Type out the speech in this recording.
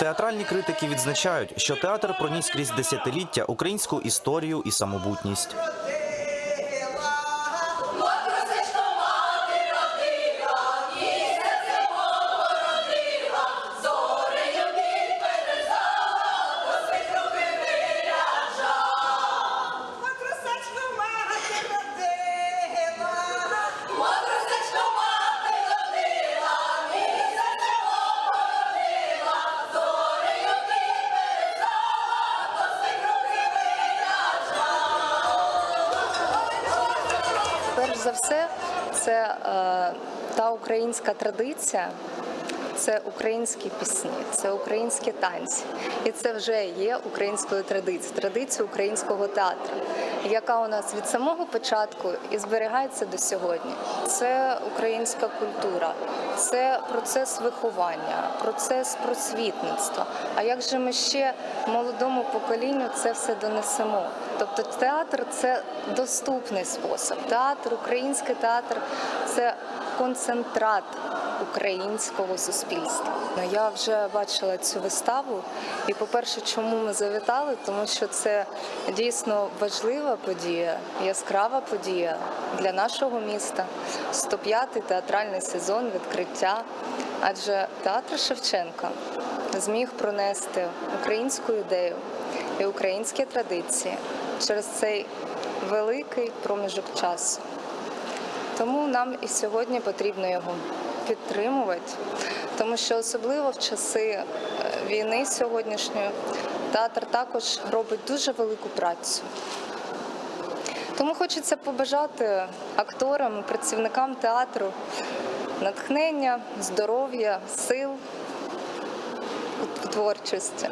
Театральні критики відзначають, що театр проніс крізь десятиліття українську історію і самобутність. За все, це е, та українська традиція, це українські пісні, це українські танці. І це вже є українською традицією, традицією українського театру, яка у нас від самого початку і зберігається до сьогодні. Це українська культура, це процес виховання, процес просвітництва. А як же ми ще молодому поколінню це все донесемо? Тобто театр це доступний спосіб. Театр, український театр це концентрат українського суспільства. Я вже бачила цю виставу, і по-перше, чому ми завітали? Тому що це дійсно важлива подія, яскрава подія для нашого міста. 105-й театральний сезон відкриття. Адже театр Шевченка зміг пронести українську ідею і українські традиції через цей великий проміжок часу. Тому нам і сьогодні потрібно його підтримувати, тому що особливо в часи е, війни сьогоднішньої театр також робить дуже велику працю. Тому хочеться побажати акторам, працівникам театру натхнення, здоров'я, сил у творчості.